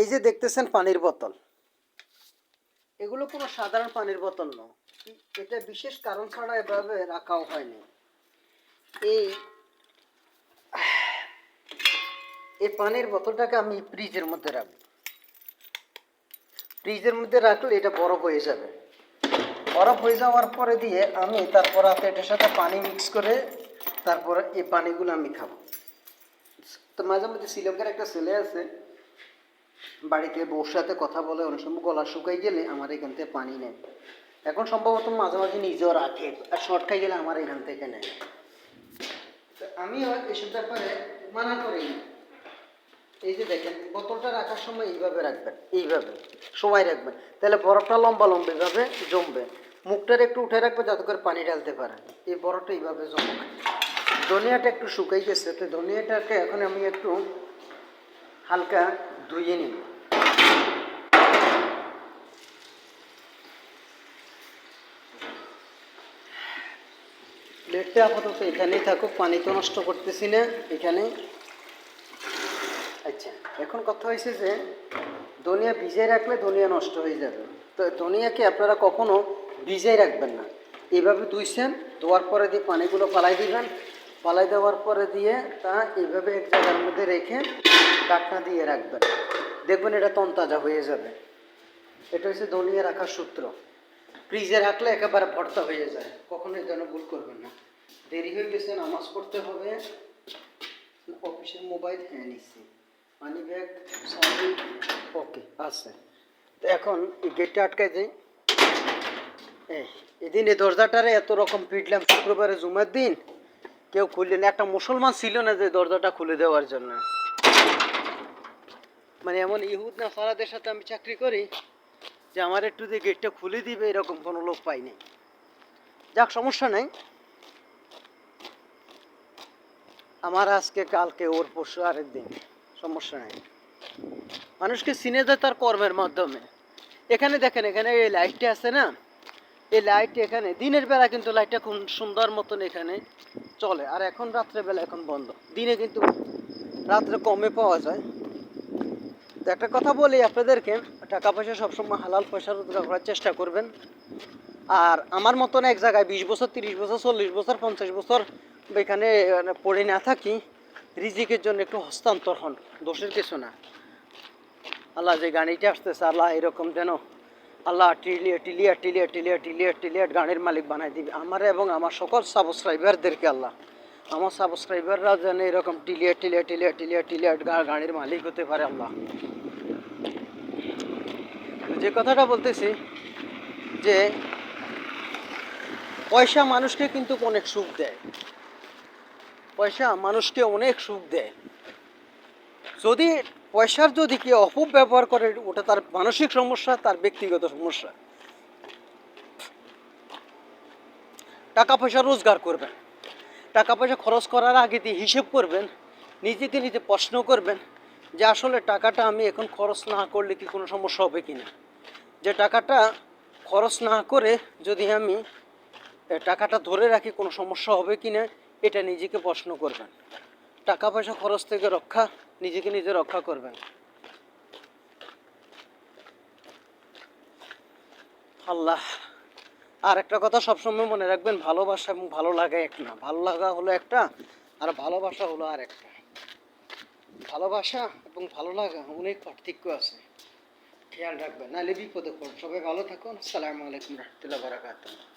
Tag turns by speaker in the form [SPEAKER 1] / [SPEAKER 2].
[SPEAKER 1] এই যে দেখতেছেন পানির বোতল। এগুলো কোনো সাধারণ পানির বোতল নয়। এটা বিশেষ কারণ ছাড়া এভাবে রাখাও হয়নি। এই এই পানির বোতলটাকে আমি ফ্রিজের মধ্যে রাখব। ফ্রিজের মধ্যে রাখলে এটা বরফ হয়ে যাবে। বরফ হয়ে যাওয়ার পরে দিয়ে আমি তারপর হাতে এটার সাথে পানি মিক্স করে তারপর এই পানিগুলো আমি খাব। তো মাঝে মধ্যে শ্রীলঙ্কার একটা ছেলে আছে বাড়িতে বউর সাথে কথা বলে, অনেক সময় গলা শুকাই গেলে আমার এখান থেকে পানি নেয়। এখন সম্ভবত মাঝে মাঝে নিজেও রাখে, আর শর্ট খাই গেলে আমার এখান থেকে নেয়। তো আমিও এসব ব্যাপারে মানা করি এই যে দেখেন, বোতলটা রাখার সময় এইভাবে রাখবেন, এইভাবে, সময় রাখবেন। তাহলে বরফটা লম্বা লম্বা এইভাবে জমবে। মুখটার একটু উঠে রাখবে যাতে করে পানি ঢালতে পারে। এই বরফটা এইভাবে জমবে। ধনিয়াটা একটু শুকাই গেছে, তো ধনিয়াটাকে এখন আমি একটু হালকা ধুয়ে নিব প্লেটটা আপাতত এখানেই থাকুক, পানি তো নষ্ট করতেছি না এখানে। আচ্ছা এখন কথা হয়েছে যে, ধনিয়া ভিজিয়ে রাখলে ধনিয়া নষ্ট হয়ে যাবে। তো ধনিয়াকে আপনারা কখনো ভিজিয়ে রাখবেন না। এইভাবে ধুইছেন, ধোয়ার পরে দিয়ে পানিগুলো পালাই দিবেন পালাই দেওয়ার পরে দিয়ে তা এইভাবে এক জায়গার মধ্যে রেখে ডাকনা দিয়ে রাখবেন। দেখবেন এটা তনতাজা হয়ে যাবে। এটা হচ্ছে ধনিয়া রাখার সূত্র। ফ্রিজে রাখলে একেবারে ভর্তা হয়ে যায়। কখনোই যেন ভুল করবেন না। দেরি হয়ে গেছে, নামাজ পড়তে হবে। অফিসের মোবাইল হ্যাঁ নিচ্ছি। মানি ব্যাগ ওকে, আছে। তো এখন এই গেটটা আটকাই দিই। এই, এদিন এই দরজাটারে এত রকম পিটলাম শুক্রবারে জুমার দিন। কেউ খুললেন একটা মুসলমান ছিল না যে দরজাটা খুলে দেওয়ার জন্য। মানে এমন ইহুদ না, সারাদের সাথে আমি চাকরি করি যে আমার একটু যে গেটটা খুলে দিবে, এরকম কোনো লোক পাই নাই। যাক, সমস্যা নেই। আমার আজকে, কালকে, ওর পরশু, আরেক দিন। সমস্যা নেই। মানুষকে চিনে যায় তার কর্মের মাধ্যমে। এখানে দেখেন, এখানে এই লাইটটা আছে না? এই লাইট এখানে, দিনের বেলা কিন্তু লাইটটা খুব সুন্দর মতন এখানে চলে। আর এখন রাত্রেবেলা এখন বন্ধ। দিনে কিন্তু রাত্রে কমে পাওয়া যায়। তো একটা কথা বলি আপনাদেরকে, টাকা পয়সা সবসময় হালাল পয়সা রোজগার করার চেষ্টা করবেন। আর আমার মতন এক জায়গায় বিশ বছর, তিরিশ বছর, চল্লিশ বছর, পঞ্চাশ বছর এখানে মানে পড়ে না থাকি, রিজিকের জন্য একটু হস্তান্তর হন। দোষের কিছু না। আল্লাহ যে গাড়িটা আসতেছে, আল্লাহ এরকম যেন আল্লাহ টিলিয়ে টিলিয়ে টিলিয়ে টিলিয়ে টিলিয়ে টিলিয়ে গাড়ির মালিক বানাই দিবে। আমার এবং আমার সকল সাবস্ক্রাইবারদেরকে আল্লাহ। আমার সাবস্ক্রাইবাররা যেন এরকম টিলিয়ে টিলিয়ে টিলিয়ে টিলিয়ে টিলিয়ে গা- গাড়ির মালিক হতে পারে আল্লাহ। যে কথাটা বলতেছি, যে পয়সা মানুষকে কিন্তু অনেক সুখ দেয়। পয়সা মানুষকে অনেক সুখ দেয়। যদি পয়সার যদি কেউ অপব্যবহার করে, ওটা তার মানসিক সমস্যা, তার ব্যক্তিগত সমস্যা। টাকা পয়সা রোজগার করবেন। টাকা পয়সা খরচ করার আগে দিয়ে হিসেব করবেন, নিজেকে নিজে প্রশ্ন করবেন যে আসলে টাকাটা আমি এখন খরচ না করলে কি কোনো সমস্যা হবে কি না যে টাকাটা খরচ না করে যদি আমি টাকাটা ধরে রাখি কোনো সমস্যা হবে কি না এটা নিজেকে প্রশ্ন করবেন। টাকা পয়সা খরচ থেকে রক্ষা, নিজেকে নিজে রক্ষা করবেন। আল্লাহ আর একটা কথা সবসময় মনে রাখবেন, ভালোবাসা এবং ভালো লাগা এক না। ভালো লাগা হলো একটা, আর ভালোবাসা হলো আর একটা ভালোবাসা এবং ভালো লাগা অনেক পার্থক্য আছে। খেয়াল রাখবেন। নাহলে বিপদে পড়ুন। সবাই ভালো থাকুন। আসসালামু আলাইকুম রহমতুল্লাহ বারাকাতুহ।